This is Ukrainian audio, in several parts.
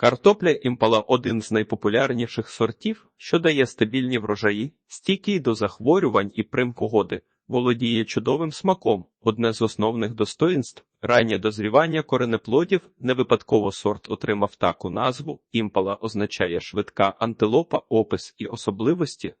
Картопля імпала один з найпопулярніших сортів, що дає стабільні врожаї, стійкий до захворювань і прим погоди, володіє чудовим смаком. Одне з основних достоїнств раннє дозрівання коренеплодів. Не випадково сорт отримав таку назву. Імпала означає швидка антилопа, опис і особливості.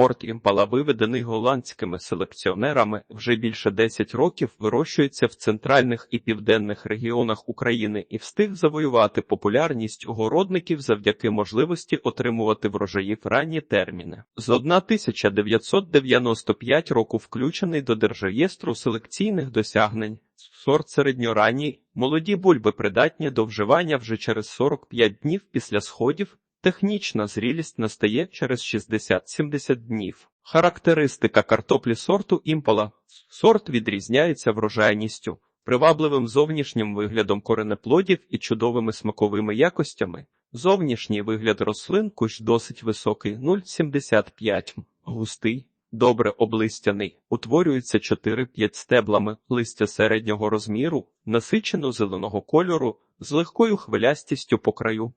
Орт імпала виведений голландськими селекціонерами вже більше 10 років вирощується в центральних і південних регіонах України і встиг завоювати популярність огородників завдяки можливості отримувати врожаї в ранні терміни. З 1995 року включений до Держреєстру селекційних досягнень. Сорт середньоранній, молоді бульби придатні до вживання вже через 45 днів після сходів. Технічна зрілість настає через 60-70 днів. Характеристика картоплі сорту імпола. Сорт відрізняється врожайністю, привабливим зовнішнім виглядом коренеплодів і чудовими смаковими якостями. Зовнішній вигляд рослин кущ досить високий 0,75, густий, добре облистяний, утворюється 4-5 стеблами, листя середнього розміру, насичено зеленого кольору, з легкою хвилястістю по краю.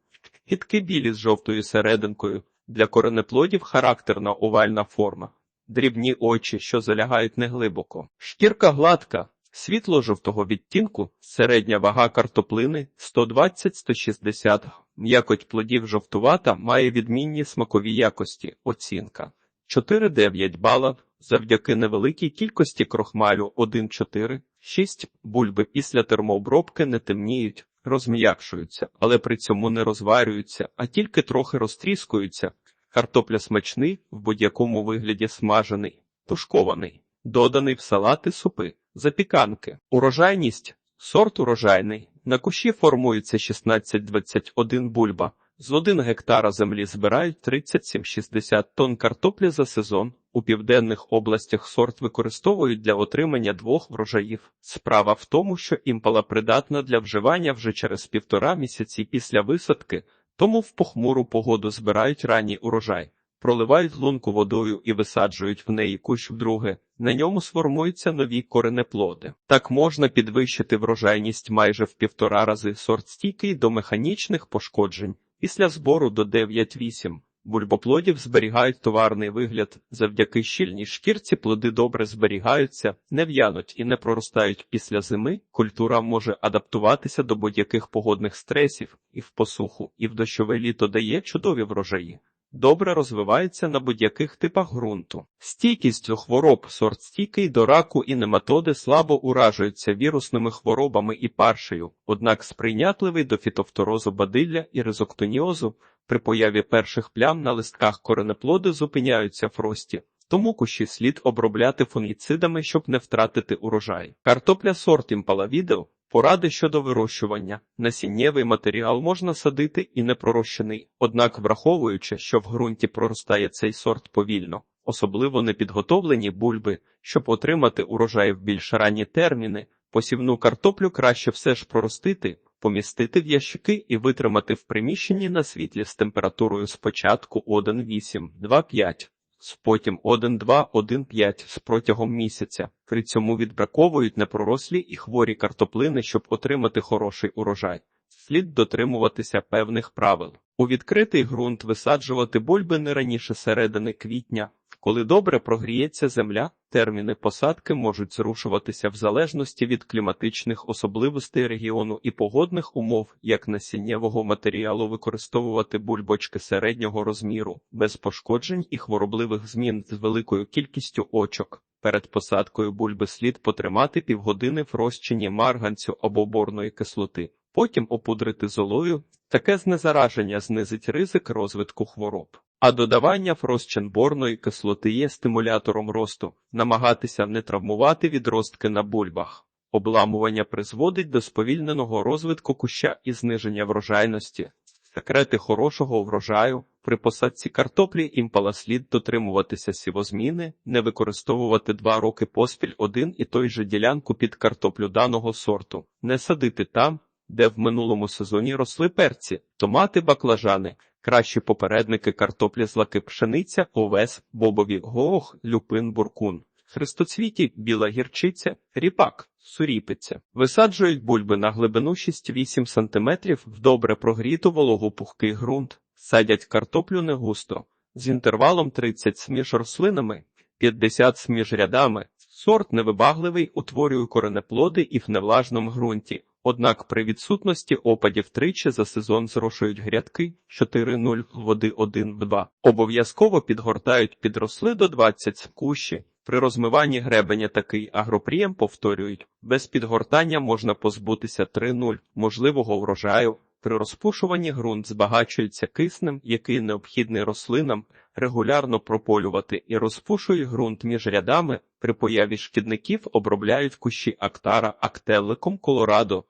Хітки білі з жовтою серединкою. Для коренеплодів характерна овальна форма. Дрібні очі, що залягають неглибоко. Шкірка гладка, світло-жовтого відтінку, середня вага картоплини 120-160 М'якоть плодів жовтувата має відмінні смакові якості. Оцінка 4,9 бала завдяки невеликій кількості крохмалю 1,4, 6 бульби після термообробки не темніють розм'якшуються, але при цьому не розварюються, а тільки трохи розтріскуються. Картопля смачний, в будь-якому вигляді смажений, тушкований, доданий в салати супи, запіканки. Урожайність сорт урожайний. На кущі формується 16-21 бульба. З 1 гектара землі збирають 37-60 тонн картоплі за сезон. У південних областях сорт використовують для отримання двох врожаїв. Справа в тому, що імпала придатна для вживання вже через півтора місяці після висадки, тому в похмуру погоду збирають ранній урожай, проливають лунку водою і висаджують в неї кущ вдруге. На ньому сформуються нові коренеплоди. Так можна підвищити врожайність майже в півтора рази сорт стійкий до механічних пошкоджень. Після збору до 9-8 бульбоплодів зберігають товарний вигляд. Завдяки щільній шкірці плоди добре зберігаються, не в'януть і не проростають після зими. Культура може адаптуватися до будь-яких погодних стресів і в посуху, і в дощове літо дає чудові врожаї. Добре розвивається на будь-яких типах ґрунту. Стійкість до хвороб сорт стійкий до раку і нематоди слабо уражуються вірусними хворобами і паршею, однак сприйнятливий до фітофторозу бадилля і ризоктоніозу. При появі перших плям на листках коренеплоди зупиняються в рості, тому кущі слід обробляти фунгіцидами, щоб не втратити урожай. Картопля сорт імпала відео Поради щодо вирощування. Насіннєвий матеріал можна садити і не пророщений, однак, враховуючи, що в ґрунті проростає цей сорт повільно, особливо непідготовлені бульби, щоб отримати урожай в більш ранні терміни, посівну картоплю краще все ж проростити, помістити в ящики і витримати в приміщенні на світлі з температурою спочатку 1,8-2,5 з потім 1-2-1-5 з протягом місяця. При цьому відбраковують непророслі і хворі картоплини, щоб отримати хороший урожай. Слід дотримуватися певних правил. У відкритий ґрунт висаджувати бульби не раніше середини квітня. Коли добре прогріється земля, терміни посадки можуть зрушуватися в залежності від кліматичних особливостей регіону і погодних умов, як насіннєвого матеріалу використовувати бульбочки середнього розміру, без пошкоджень і хворобливих змін з великою кількістю очок. Перед посадкою бульби слід потримати півгодини в розчині марганцю або борної кислоти, потім опудрити золою. Таке знезараження знизить ризик розвитку хвороб. А додавання фрозченборної кислоти є стимулятором росту, намагатися не травмувати відростки на бульбах. Обламування призводить до сповільненого розвитку куща і зниження врожайності. Секрети хорошого врожаю при посадці картоплі імпала слід дотримуватися сівозміни, не використовувати два роки поспіль один і той же ділянку під картоплю даного сорту, не садити там, де в минулому сезоні росли перці, томати, баклажани. Кращі попередники картоплі злаки пшениця, овес, бобові, гох, люпин, буркун. хрестоцвіті, біла гірчиця, ріпак, суріпиця. Висаджують бульби на глибину 6-8 см в добре прогріту вологу пухкий ґрунт, садять картоплю не густо, з інтервалом 30 см між рослинами, 50 см між рядами. Сорт невибагливий утворює коренеплоди і в невлажному ґрунті. Однак при відсутності опадів тричі за сезон зрошують грядки 4-0 води 1-2. Обов'язково підгортають підросли до 20 кущі. При розмиванні гребеня такий агропрієм повторюють. Без підгортання можна позбутися 3-0 можливого врожаю. При розпушуванні ґрунт збагачується киснем, який необхідний рослинам, регулярно прополювати і розпушують ґрунт між рядами. При появі шкідників обробляють кущі актара актеликом колорадо.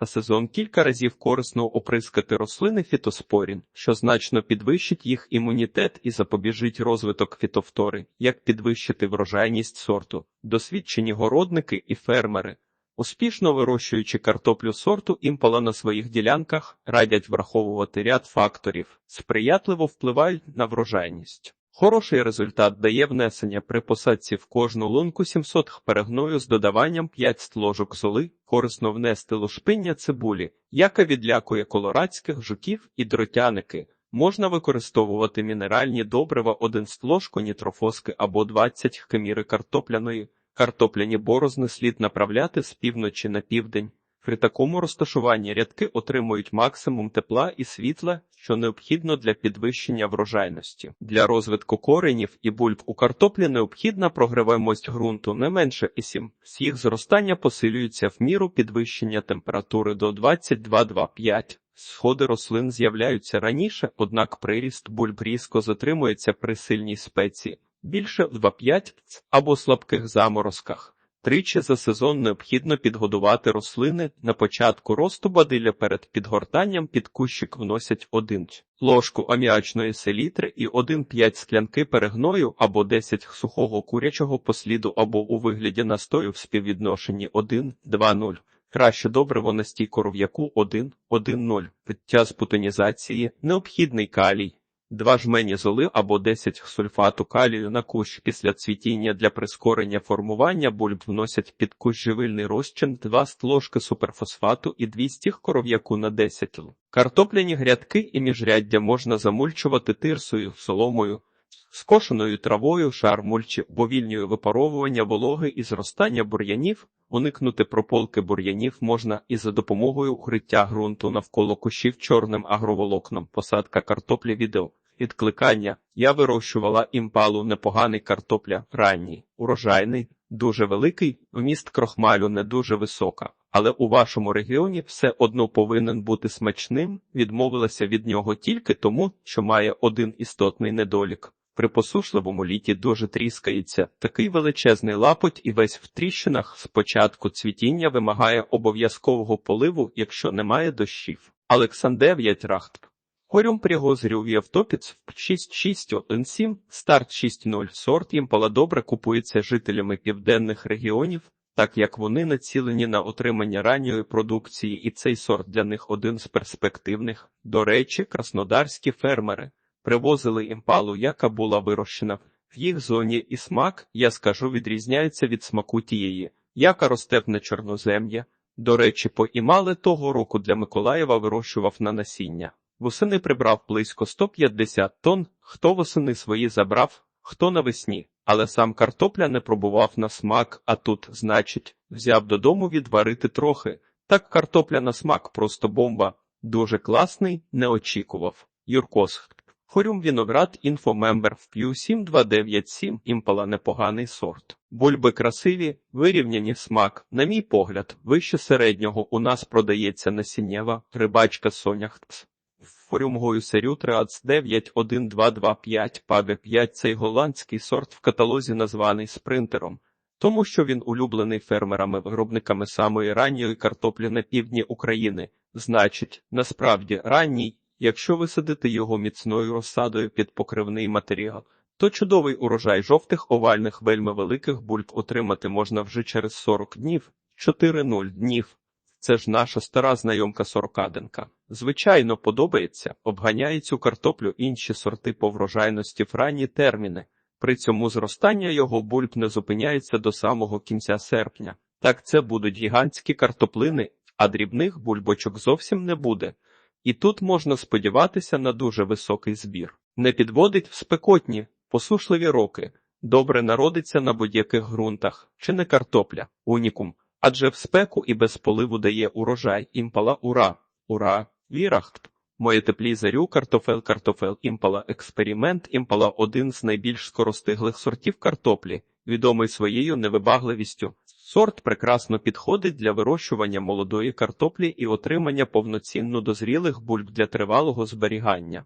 За сезон кілька разів корисно оприскати рослини фітоспорін, що значно підвищить їх імунітет і запобіжить розвиток фітофтори, як підвищити врожайність сорту. Досвідчені городники і фермери, успішно вирощуючи картоплю сорту імпала на своїх ділянках, радять враховувати ряд факторів, сприятливо впливають на врожайність. Хороший результат дає внесення при посадці в кожну лунку 700 х перегною з додаванням 5 ложок соли, корисно внести лушпиння цибулі, яка відлякує колорадських жуків і дротяники. Можна використовувати мінеральні добрива 1 ложку нітрофоски або 20 хміри картопляної. Картопляні борозни слід направляти з півночі на південь. При такому розташуванні рядки отримують максимум тепла і світла, що необхідно для підвищення врожайності. Для розвитку коренів і бульб у картоплі необхідна прогреваємость ґрунту не менше і 7. З їх зростання посилюється в міру підвищення температури до 22-25. Сходи рослин з'являються раніше, однак приріст бульб різко затримується при сильній спеці, більше в 2-5 або слабких заморозках. Тричі за сезон необхідно підгодувати рослини. На початку росту бадилля перед підгортанням під кущик вносять 1 ложку аміачної селітри і 1,5 склянки перегною або 10 сухого курячого посліду або у вигляді настою в співвідношенні 1-2-0. Краще добриво на стійку ров'яку 1-1-0. Пиття з бутонізації, необхідний калій. Два жмені золи або 10 сульфату калію на кущ після цвітіння для прискорення формування бульб вносять під кущ живильний розчин 2 ложки суперфосфату і 200 коров'яку на 10 л. Картопляні грядки і міжряддя можна замульчувати тирсою, соломою, скошеною травою, шар мульчі, повільнює випаровування вологи і зростання бур'янів. Уникнути прополки бур'янів можна і за допомогою укриття ґрунту навколо кущів чорним агроволокном, посадка картоплі відео. Відкликання я вирощувала імпалу непоганий картопля, ранній, урожайний, дуже великий, вміст крохмалю не дуже висока, але у вашому регіоні все одно повинен бути смачним, відмовилася від нього тільки тому, що має один істотний недолік. При посушливому літі дуже тріскається, такий величезний лапоть і весь в тріщинах спочатку цвітіння вимагає обов'язкового поливу, якщо немає дощів. Олександр Рахт. Хорюм пригозрюв Євтопіц 6617, старт 6.0. Сорт імпала добре купується жителями південних регіонів, так як вони націлені на отримання ранньої продукції, і цей сорт для них один з перспективних. До речі, краснодарські фермери привозили імпалу, яка була вирощена в їх зоні, і смак, я скажу, відрізняється від смаку тієї, яка росте на чорнозем'я. До речі, по імали того року для Миколаєва вирощував на насіння. Восени прибрав близько 150 тонн, хто восени свої забрав, хто навесні, але сам картопля не пробував на смак, а тут, значить, взяв додому відварити трохи. Так картопля на смак просто бомба. Дуже класний, не очікував. Юркос. Хорюм Віноград інфомембер в П'ю 7297 імпала непоганий сорт. Бульби красиві, вирівняні смак. На мій погляд, вище середнього у нас продається насіннєва рибачка Соняхтс. Форюмгою серю 391225 Паве 5 цей голландський сорт в каталозі названий спринтером, тому що він улюблений фермерами-виробниками самої ранньої картоплі на півдні України. Значить, насправді ранній, якщо висадити його міцною розсадою під покривний матеріал, то чудовий урожай жовтих овальних вельми великих бульб отримати можна вже через 40 днів, 4-0 днів. Це ж наша стара знайомка сорокаденка. Звичайно, подобається, обганяє цю картоплю інші сорти по врожайності в ранні терміни. При цьому зростання його бульб не зупиняється до самого кінця серпня. Так це будуть гігантські картоплини, а дрібних бульбочок зовсім не буде. І тут можна сподіватися на дуже високий збір. Не підводить в спекотні, посушливі роки. Добре народиться на будь-яких ґрунтах, чи не картопля, унікум. Адже в спеку і без поливу дає урожай імпала ура, ура, вірахт. Моє теплі зарю картофел картофел імпала експеримент імпала один з найбільш скоростиглих сортів картоплі, відомий своєю невибагливістю. Сорт прекрасно підходить для вирощування молодої картоплі і отримання повноцінно дозрілих бульб для тривалого зберігання.